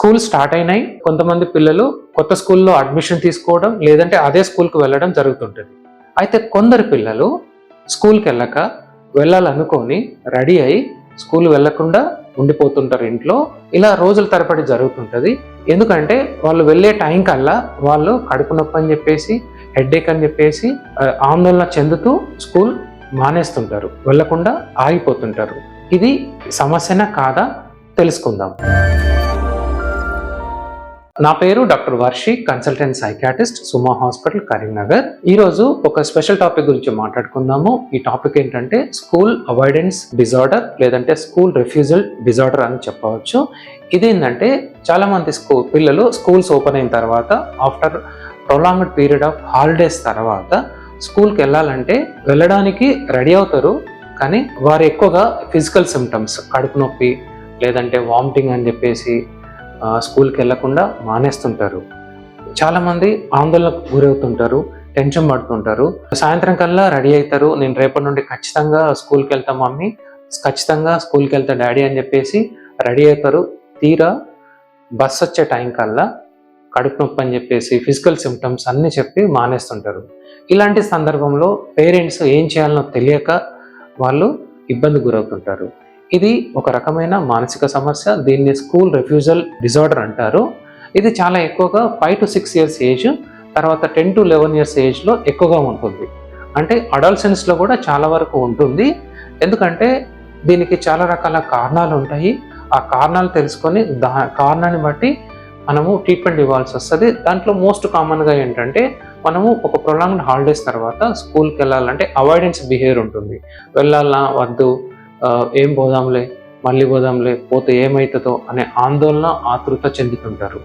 School start అయినాయి. కొంతమంది పిల్లలు కొత్త స్కూల్లో అడ్మిషన్ తీసుకోవడం లేదంటే అదే స్కూల్కి వెళ్ళడం జరుగుతుంటుంది. అయితే కొందరు పిల్లలు స్కూల్కి వెళ్ళక వెళ్ళాలనుకొని రెడీ అయి స్కూల్ వెళ్ళకుండా ఉండిపోతుంటారు ఇంట్లో. ఇలా రోజుల తరబడి జరుగుతుంటుంది. ఎందుకంటే వాళ్ళు వెళ్ళే టైం కల్లా వాళ్ళు కడుపు నొప్పి అని చెప్పేసి హెడ్ఏక్ అని చెప్పేసి ఆందోళన చెందుతూ స్కూల్ మానేస్తుంటారు. వెళ్ళకుండా ఆగిపోతుంటారు. ఇది సమస్యనా కాదా? తెలుసుకుందాం. నా పేరు doctor Varshi consultant psychiatrist Suma hospital Karimnagar. ఈరోజు ఒక స్పెషల్ టాపిక్ గురించి మాట్లాడుకుందాము. ఈ టాపిక్ ఏంటంటే స్కూల్ అవాయిడెన్స్ డిజార్డర్ లేదంటే స్కూల్ రిఫ్యూజల్ డిజార్డర్ అని చెప్పవచ్చు. ఇదేంటంటే చాలామంది స్కూల్ పిల్లలు స్కూల్స్ ఓపెన్ అయిన తర్వాత after prolonged period of holidays తర్వాత స్కూల్కి వెళ్ళాలంటే వెళ్ళడానికి రెడీ అవుతారు. కానీ వారు ఎక్కువగా ఫిజికల్ సిమ్టమ్స్ కడుపు నొప్పి లేదంటే వామిటింగ్ అని చెప్పేసి స్కూల్కి వెళ్ళకుండా మానేస్తుంటారు. చాలామంది ఆందోళనకు గురవుతుంటారు టెన్షన్ పడుతుంటారు. సాయంత్రం కల్లా రెడీ అవుతారు. నేను రేపటి నుండి ఖచ్చితంగా స్కూల్కి వెళ్తా మమ్మీ ఖచ్చితంగా స్కూల్కి వెళ్తా డాడీ అని చెప్పేసి రెడీ అవుతారు. తీరా బస్ వచ్చే టైం కల్లా కడుపు నొప్పి అని చెప్పేసి ఫిజికల్ సిమ్టమ్స్ అన్నీ చెప్పి మానేస్తుంటారు. ఇలాంటి సందర్భంలో పేరెంట్స్ ఏం చేయాలనో తెలియక వాళ్ళు ఇబ్బంది గురవుతుంటారు. ఇది ఒక రకమైన మానసిక సమస్య. దీన్ని స్కూల్ రిఫ్యూజల్ డిజార్డర్ అంటారు. ఇది చాలా ఎక్కువగా five to six years age తర్వాత టెన్ టు లెవెన్ ఇయర్స్ ఏజ్లో ఎక్కువగా ఉంటుంది. అంటే అడల్సెన్స్లో కూడా చాలా వరకు ఉంటుంది. ఎందుకంటే దీనికి చాలా రకాల కారణాలు ఉంటాయి. ఆ కారణాలు తెలుసుకొని దా కారణాన్ని బట్టి మనము ట్రీట్మెంట్ ఇవ్వాల్సి వస్తుంది. దాంట్లో మోస్ట్ కామన్గా ఏంటంటే మనము ఒక ప్రొలాంగ్డ్ హాలిడేస్ తర్వాత స్కూల్కి వెళ్ళాలంటే అవాయిడెన్స్ బిహేవియర్ ఉంటుంది. వెళ్ళాలా వద్దు ఏం పోదాంలే మళ్ళీ పోదాంలే పోతే ఏమవుతుందో అనే ఆందోళన ఆతృత చెందుతుంటారు.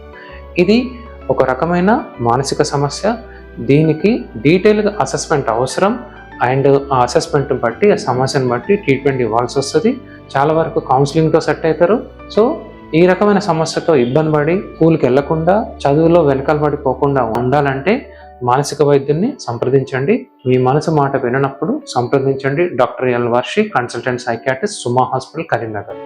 ఇది ఒక రకమైన మానసిక సమస్య. దీనికి డీటెయిల్గా అసెస్మెంట్ అవసరం. అండ్ ఆ అసెస్మెంట్ బట్టి ఆ సమస్యను బట్టి ట్రీట్మెంట్ ఇవ్వాల్సి వస్తుంది. చాలా వరకు కౌన్సిలింగ్తో సెట్ అవుతారు సో ఈ రకమైన సమస్యతో ఇబ్బంది పడి స్కూల్కి వెళ్ళకుండా చదువులో వెనకాల పడిపోకుండా ఉండాలంటే మానసిక వైద్యుల్ని సంప్రదించండి. మీ మనసు మాట విననప్పుడు సంప్రదించండి. Doctor L Varshi consultant psychiatrist Suma hospital Karimnagar.